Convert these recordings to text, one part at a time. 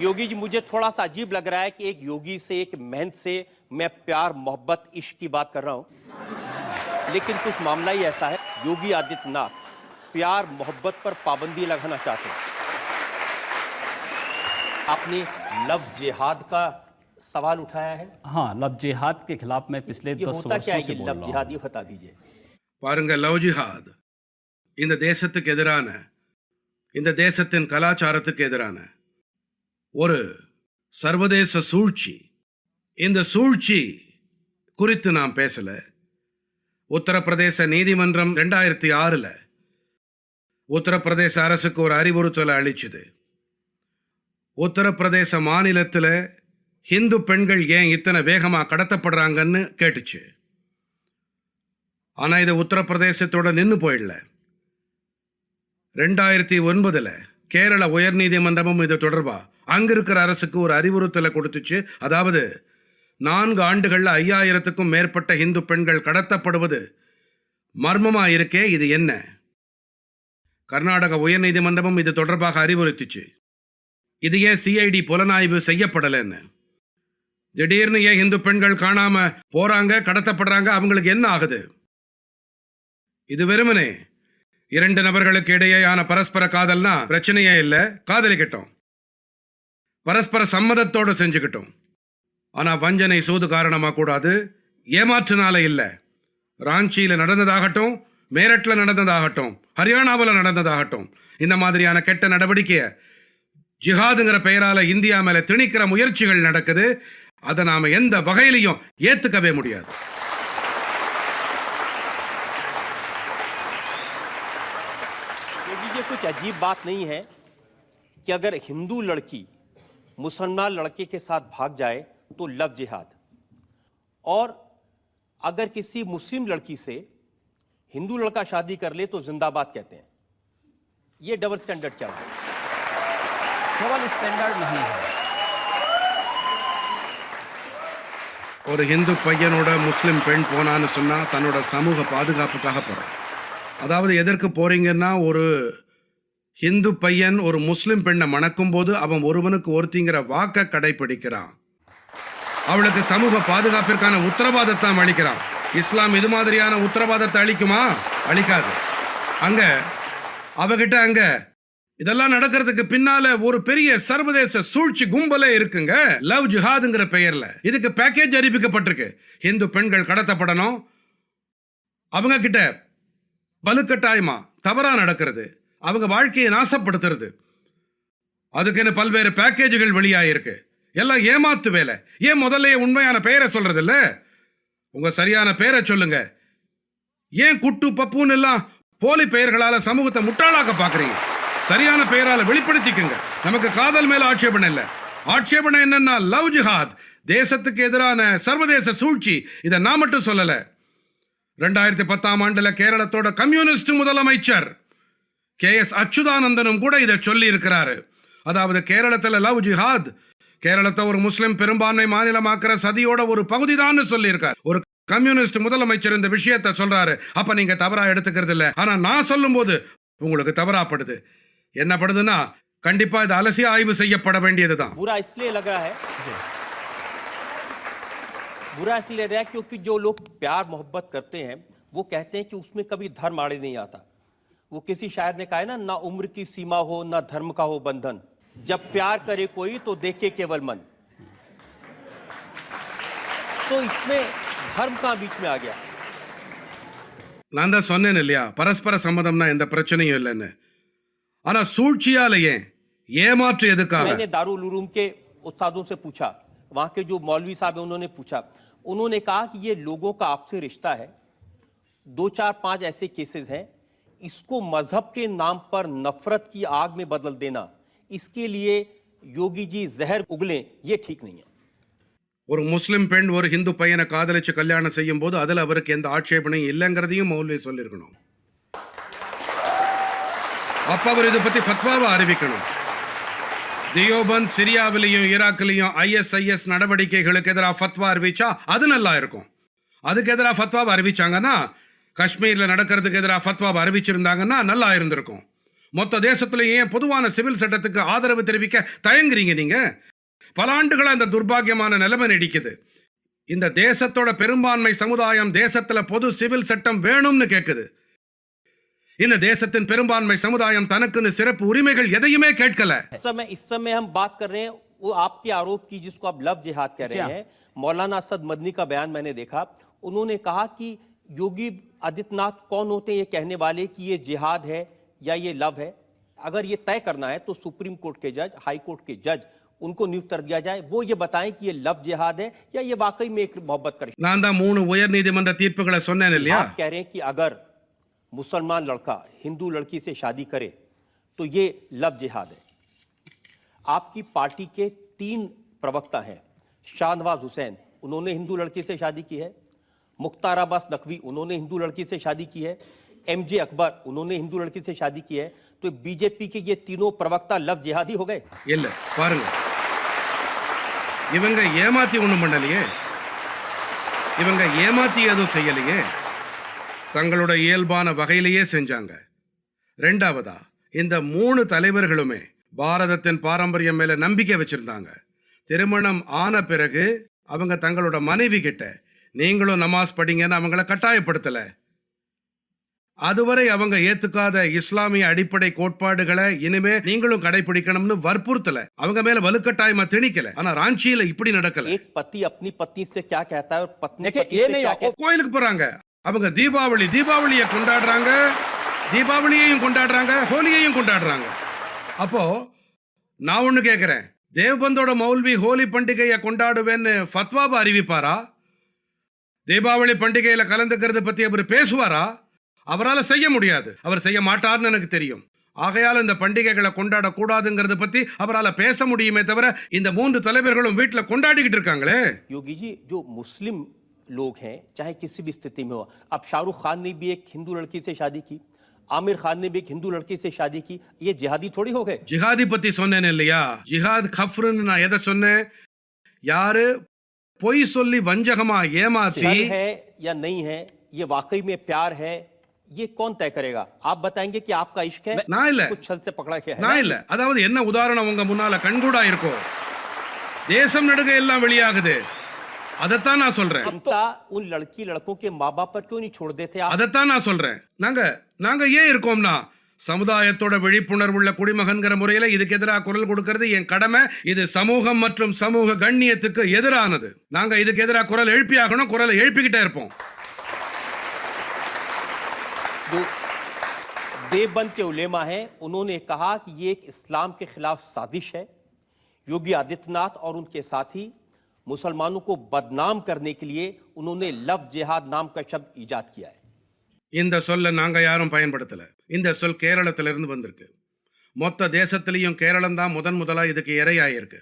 योगी जी मुझे थोड़ा सा अजीब लग रहा है कि एक योगी से एक महंत से मैं प्यार मोहब्बत इश्क की बात कर रहा हूं लेकिन कुछ मामला ही ऐसा है योगी आदित्यनाथ प्यार मोहब्बत पर पाबंदी लगाना चाहते हैं आपने लव जिहाद का सवाल उठाया है हाँ लव जिहाद के खिलाफ मैं पिछले ये दस होता क्या वर्षों है से ये बोल लव रहा जिहाद हूँ ये बता दीजिए பாருங்க லவ் ஜிஹாத் இந்த தேசத்துக்கு எதிரான இந்த தேசத்தின் கலாச்சாரத்துக்கு எதிரான ஒரு சர்வதேச சூழ்ச்சி. இந்த சூழ்ச்சி குறித்து நாம் பேசலை. உத்தரப்பிரதேச நீதிமன்றம் ரெண்டாயிரத்தி ஆறில் உத்தரப்பிரதேச அரசுக்கு ஒரு அறிவுறுத்தலை அளிச்சுது. உத்தரப்பிரதேச மாநிலத்தில் ஹிந்து பெண்கள் ஏன் இத்தனை வேகமாக கடத்தப்படுறாங்கன்னு கேட்டுச்சு. ஆனால் இது உத்தரப்பிரதேசத்தோட நின்று போயிடல. ரெண்டாயிரத்தி ஒன்பதில் கேரள உயர்நீதிமன்றமும் இது தொடர்பாக அங்க இருக்கிற அரசுக்கு ஒரு அறிவுறுத்தலை கொடுத்துச்சு. அதாவது நான்கு ஆண்டுகள்ல ஐயாயிரத்துக்கும் மேற்பட்ட இந்து பெண்கள் கடத்தப்படுவது மர்மமா இருக்கே இது என்ன? கர்நாடக உயர்நீதிமன்றமும் இது தொடர்பாக அறிவுறுத்திச்சு. இது ஏன் சிஐடி புலனாய்வு செய்யப்படலைன்னு? திடீர்னு ஏன் இந்து பெண்கள் காணாம போறாங்க கடத்தப்படுறாங்க அவங்களுக்கு என்ன ஆகுது? இது வெறுமனே இரண்டு நபர்களுக்கு இடையேயான பரஸ்பர காதல்னா பிரச்சனையே இல்லை காதலிக்கட்டும். பரஸ்பர சம்மதத்தோடு செஞ்சுக்கிட்டோம் ஆனா வஞ்சனை சூது காரணமா கூடாது ஏமாற்றுனால இல்லை ராஞ்சியில நடந்ததாகட்டும் மேரட்ல நடந்ததாகட்டும் ஹரியானாவில் நடந்ததாகட்டும் இந்த மாதிரியான கெட்ட நடவடிக்கையை ஜிஹாதுங்கிற பெயரால இந்தியா மேல திணிக்கிற முயற்சிகள் நடக்குது அதை நாம எந்த வகையிலையும் ஏத்துக்கவே முடியாது योगी जी कुछ अजीब बात नहीं है कि अगर हिंदू लड़की मुसलमान लड़के के साथ भाग जाए तो लव जिहाद और अगर किसी मुस्लिम लड़की से हिंदू लड़का शादी कर ले तो जिंदाबाद कहते हैं ये डबल स्टैंडर्ड क्या है केवल स्टैंडर्ड नहीं है ஒரு ஹிந்து பையனோட முஸ்லிம் பெண் போனான்னு சொன்னா தன்னோட சமூக பாதுகாப்புக்காக போறான் அதாவது எதற்கு போறீங்கன்னா ஒரு ஹிந்து பையன் ஒரு முஸ்லிம் பெண்ணை மணக்கும் போது அவன் ஒருவனுக்கு ஒருத்திங்கிற வாக்க கடைபிடிக்கிறான். அவளுக்கு சமூக பாதுகாப்பிற்கான உத்தரவாதத்தை அளிக்கிறான். இஸ்லாம் இது மாதிரியான உத்தரவாதத்தை அளிக்குமா? அளிக்காது. அங்க அவகிட்ட அங்க இதெல்லாம் நடக்கிறதுக்கு பின்னால ஒரு பெரிய சர்வதேச சூழ்ச்சி கும்பலே இருக்குங்க. லவ் ஜிஹாதுங்கிற பெயர்ல. இதுக்கு பேக்கேஜ் அறிவிக்கப்பட்டிருக்கு. இந்து பெண்கள் கடத்தப்படணும். அவங்க கிட்ட வலுக்கட்டாயமா தவறா நடக்கிறது. அவங்க வாழ்க்கையை நாசப்படுத்துறது. அதுக்குன்னு பல்வேறு பேக்கேஜுகள் வெளியாகிருக்கு எல்லாம் ஏமாத்து வேலை. ஏன் முதல்ல உண்மையான பெயரை சொல்றது இல்ல உங்க சரியான பெயரை சொல்லுங்க. ஏன் குட்டு பப்புன்னு எல்லாம் போலி பெயர்களால சமூகத்தை முட்டாளாக்க பாக்குறீங்க? சரியான பெயரால வெளிப்படுத்திக்குங்க. நமக்கு காதல் மேல ஆட்சேபணம் இல்லை. ஆட்சேபணம் என்னன்னா லவ் ஜிஹாத். தேசத்துக்கு எதிரான சர்வதேச சூழ்ச்சி. இதை நான் மட்டும் சொல்லல. ரெண்டாயிரத்தி பத்தாம் ஆண்டுல கேரளத்தோட கம்யூனிஸ்ட் முதலமைச்சர் கே எஸ் அச்சுதானந்தனும் கூட இதை சொல்லி இருக்கிறாரு அதாவது கேரளத்துல லவ் ஜிஹாத் கேரளத்தை ஒரு முஸ்லிம் பெரும்பான்மை மாநிலமாக்குற சதியோட ஒரு பகுதிதான்னு சொல்லியிருக்கார் ஒரு கம்யூனிஸ்ட் முதலமைச்சர் இந்த விஷயத்தை சொல்றாரு அப்ப நீங்க தவறா எடுத்துக்கிறது இல்ல ஆனா நான் சொல்லும்போது உங்களுக்கு தவறாப்படுது என்ன படுதுன்னா கண்டிப்பா இது அலசி ஆய்வு செய்யப்பட வேண்டியதுதான் बुरा इसलिए लग रहा है बुरा इसलिए लग रहा है क्योंकि जो लोग प्यार मोहब्बत करते हैं वो कहते हैं कि उसमें कभी धर्म आड़े नहीं आता वो किसी शायर ने कहा है ना ना उम्र की सीमा हो ना धर्म का हो बंधन जब प्यार करे कोई तो देखे केवल मन तो इसमें धर्म कहाँ बीच में आ गया நான் தான் சொன்னேன் இல்லையா பரஸ்பர சம்மதம்னா எந்த பிரச்சனையும் இல்லைன்னு ஆனா சூழ்ச்சியால ஏன் ஏமாற்று எதுக்காக मैंने दारुल उलूम के उस्तादों से पूछा वहाँ के जो मौलवी साहब हैं उन्होंने पूछा उन्होंने कहा कि ये लोगों का आपसे रिश्ता है दो चार पांच ऐसे केसेस हैं इसको मजहब के नाम पर नफरत की आग में बदल देना इसके लिए योगी जी जहर उगलें ये ठीक नहीं है ஒரு முஸ்லிம் பெண் ஒரு ஹிந்து பையனை காதலிச்சு கல்யாணம் செய்யும் போது அதுல அவருக்கு எந்த ஆட்சேபனையும் இல்லைங்கிறதையும் மௌல்வி சொல்லியிருக்கணும் அப்ப அவர் இதை பத்தி ஃபத்வாவை அறிவிக்கணும் தியோபந்த் சிரியாவிலையும் ஈராக்லையும் ஐஎஸ்ஐஎஸ் நடவடிக்கைகளுக்கு எதிராக ஃபத்வா அறிவிச்சா அது நல்லா இருக்கும் அதுக்கு எதிராக ஃபத்வாவை அறிவிச்சாங்கன்னா காஷ்மீர்ல நடக்கிறதுக்கு எதிராக ஃபத்வாவை அறிவிச்சிருந்தாங்கன்னா நல்லா இருந்திருக்கும் மொத்த தேசத்திலேயே ஏன் பொதுவான சிவில் சட்டத்துக்கு ஆதரவு தெரிவிக்க தயங்குறீங்க நீங்க பல ஆண்டுகளா இந்த துர்பாக்கியமான நிலைமை நீடிக்குது இந்த தேசத்தோட பெரும்பான்மை சமுதாயம் தேசத்துல பொது சிவில் சட்டம் வேணும்னு கேக்குது இந்த தேசத்தின் பெரும்பான்மை சமுதாயம் தனக்குன்னு சிறப்பு உரிமைகள் எதையுமே கேட்கல इस समय इस समय हम बात कर रहे हैं वो आपके आरोप की जिसको आप लव जिहाद कह रहे जी हाँ। हैं मौलाना असद मदनी का बयान मैंने देखा उन्होंने कहा कि योगी आदित्यनाथ कौन होते हैं ये कहने वाले कि ये जिहाद है या ये लव है अगर ये तय करना है तो सुप्रीम कोर्ट के जज हाई कोर्ट के जज उनको नियुक्त कर दिया जाए वो ये बताएं कि ये लव जिहाद है या ये वाकई में एक मोहब्बत का रिश्ता நான் தான் மூணு உயர் நீதிமன்ற தீர்ப்புகளை சொன்னேன் இல்லையா आप कह रहे हैं कि अगर मुसलमान लड़का हिंदू लड़की से शादी करे तो ये लव जिहाद है आपकी पार्टी के तीन प्रवक्ता हैं शाहनवाज हुसैन उन्होंने हिंदू लड़की से शादी की है मुख्तार अब्बास नकवी उन्होंने हिंदू लड़की से शादी की है एमजे अकबर उन्होंने हिंदू लड़की से शादी की है तो बीजेपी के ये तीनों प्रवक्ता लव जिहादी हो गए இல்ல பாருங்க இவங்க ஏமாத்தி ஒண்ணும் பண்ணலையே இவங்க ஏமாத்தி எதுவும் செய்யலையே தங்களோட இயல்பான வகையிலேயே செஞ்சாங்க ரெண்டாவதா இந்த மூணு தலைவர்களுமே பாரதத்தின் பாரம்பரியம் மேல நம்பிக்கை வச்சிருந்தாங்க திருமணம் ஆன பிறகு அவங்க தங்களோட மனைவி கிட்ட நீங்களும் நமாஸ் படிங்கன்னு அவங்கள கட்டாயப்படுத்தலை. அதுவரை அவங்க ஏத்துக்காத இஸ்லாமிய அடிப்படை கோட்பாடுகளை இனிமே நீங்களும் கடைபிடிக்கணும்னு வற்புறுத்தல. அவங்க மேல வலுக்கட்டாயமா திணிக்கல. ஆனா ராஞ்சியில இப்படி நடக்கல. பத்தி அப்னி பத்தி கோயிலுக்கு போறாங்க. அவங்க தீபாவளி தீபாவளியை கொண்டாடுறாங்க. தீபாவளியையும் கொண்டாடுறாங்க. ஹோலியையும் கொண்டாடுறாங்க. அப்போ நான் ஒண்ணு கேக்குறேன். தேவ்பந்தோட மௌல்வி ஹோலி பண்டிகையை கொண்டாடுவேன்னு ஃபத்வாபா அறிவிப்பாரா? தீபாவளி பண்டிகையில கலந்துக்கிறது பத்தி அவர் பேசுவாரா அவரால் செய்ய முடியாது அவர் செய்ய மாட்டார்னு எனக்கு தெரியும் ஆகையால் இந்த பண்டிகைகளை கொண்டாட கூடாதுங்கிறத பத்தி அவரால் பேச முடியுமே தவிர இந்த மூன்று தலைவர்களும் வீட்டுல கொண்டாடிக்கிட்டு இருக்காங்களே योगी जी जो मुस्लिम लोग हैं चाहे किसी भी स्थिति में हो अब शाहरुख खान ने भी एक हिंदू लड़की से शादी की आमिर खान ने भी एक हिंदू लड़की से शादी की ये जिहादी थोड़ी हो गए ஜிஹாதி பத்தி சொன்னேன் இல்லையா ஜிஹாத் கஃப்ருன்னு நான் எதை சொன்னேன் யாரு பொய் சொல்லி வஞ்சகமா ஏமாத்தி நான் இல்ல நான் இல்ல அதாவது என்ன உதாரணம் உங்க முன்னால கண்கூடா இருக்கும் தேசம் நடுக எல்லாம் வெளியாகுது. அதைத்தான் நான் சொல்றேன். உன் லடக்கி லடக்கோ கே மா பாப் பர் கியூ நீ நான் சொல்றேன். நாங்க நாங்க ஏன் இருக்கோம்னா சமுதாயத்தோட விழிப்புணர்வுள்ள குடிமகன்கிற முறையில இதுக்கு எதிராக குரல் கொடுக்கிறது என் கடமை இது சமூகம் மற்றும் சமூக கண்ணியத்துக்கு எதிரானது நாங்க இதுக்கு எதிராக குரல் எழுப்பியாகணும் குரலை எழுப்பிக்கிட்டே இருப்போம் जो देवबंद के उलेमा हैं उन्होंने कहा कि ये एक इस्लाम के खिलाफ साजिश है योगी आदित्यनाथ और उनके साथी मुसलमानों को बदनाम करने के लिए उन्होंने लव जिहाद नाम का शब्द ईजाद किया है இந்த சொல்லை நாங்கள் யாரும் பயன்படுத்தலை. இந்த சொல் கேரளத்திலிருந்து வந்திருக்கு. மொத்த தேசத்திலையும் கேரளம்தான் முதன் முதலாக இதுக்கு இரையாயிருக்கு.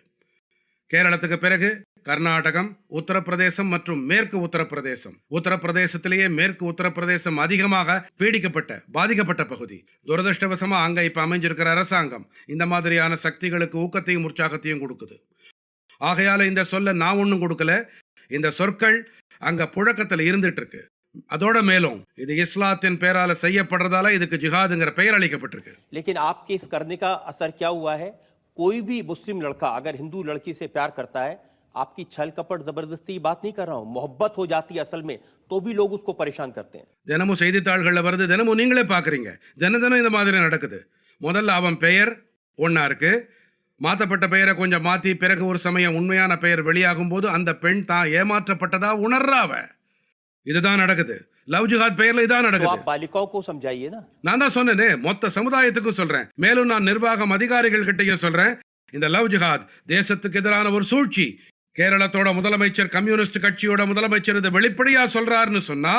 கேரளத்துக்கு பிறகு கர்நாடகம் உத்தரப்பிரதேசம் மற்றும் மேற்கு உத்தரப்பிரதேசம். உத்தரப்பிரதேசத்திலேயே மேற்கு உத்தரப்பிரதேசம் அதிகமாக பீடிக்கப்பட்ட பாதிக்கப்பட்ட பகுதி. துரதிருஷ்டவசமா அங்க இப்ப அமைஞ்சிருக்கிற அரசாங்கம் இந்த மாதிரியான சக்திகளுக்கு ஊக்கத்தையும் உற்சாகத்தையும் கொடுக்குது. ஆகையால இந்த சொல்ல நான் ஒன்றும் கொடுக்கல. இந்த சொற்கள் அங்க புழக்கத்தில் இருந்துட்டு இருக்கு. அதோட மேலும் இது இஸ்லாத்தின் பேரால செய்யப்படுறதால இதுக்கு ஜிஹாதுங்கிற பெயர் அளிக்கப்பட்டிருக்கு लेकिन आपके इस करने का असर क्या हुआ है कोई भी मुस्लिम लड़का अगर हिंदू लड़की से प्यार करता है आपकी छल कपट जबरदस्ती की बात नहीं कर रहा हूं मोहब्बत हो जाती है असल में तो भी लोग उसको परेशान करते हैं தினமும் செய்தித்தாள்களில் வருது தினமும் நீங்களே பார்க்குறீங்க தின தினம் இந்த மாதிரி நடக்குது முதல்ல அவன் பெயர் ஒன்றா இருக்கு மாற்றப்பட்ட பெயரை கொஞ்சம் மாற்றி பிறகு ஒரு சமயம் உண்மையான பெயர் வெளியாகும் போது அந்த பெண் தான் ஏமாற்றப்பட்டதா உணர்றா அவ இதுதான் நடக்குது. லவ் ஜிஹாத் பெயர்ல இதான் நடக்குது. பாலிகாவுக்கும் சம்ஜாயே நான் தான் சொன்னேனே மொத்த சமுதாயத்துக்கும் சொல்றேன். மேலும் நான் நிர்வாகம் அதிகாரிகள் கிட்டயும் சொல்றேன். இந்த லவ் ஜிஹாத் தேசத்துக்கு எதிரான ஒரு சூழ்ச்சி. கேரளத்தோட முதலமைச்சர் கம்யூனிஸ்ட் கட்சியோட முதலமைச்சர் இதை வெளிப்படையா சொல்றாருன்னு சொன்னா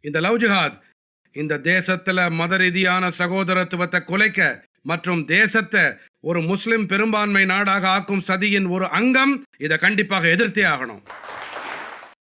இந்த லவ் ஜிஹாத் இந்த தேசத்துல மத ரீதியான சகோதரத்துவத்தை குலைக்க மற்றும் தேசத்தை ஒரு முஸ்லிம் பெரும்பான்மை நாடாக ஆக்கும் சதியின் ஒரு அங்கம் இதை கண்டிப்பாக எதிர்த்தே ஆகணும்.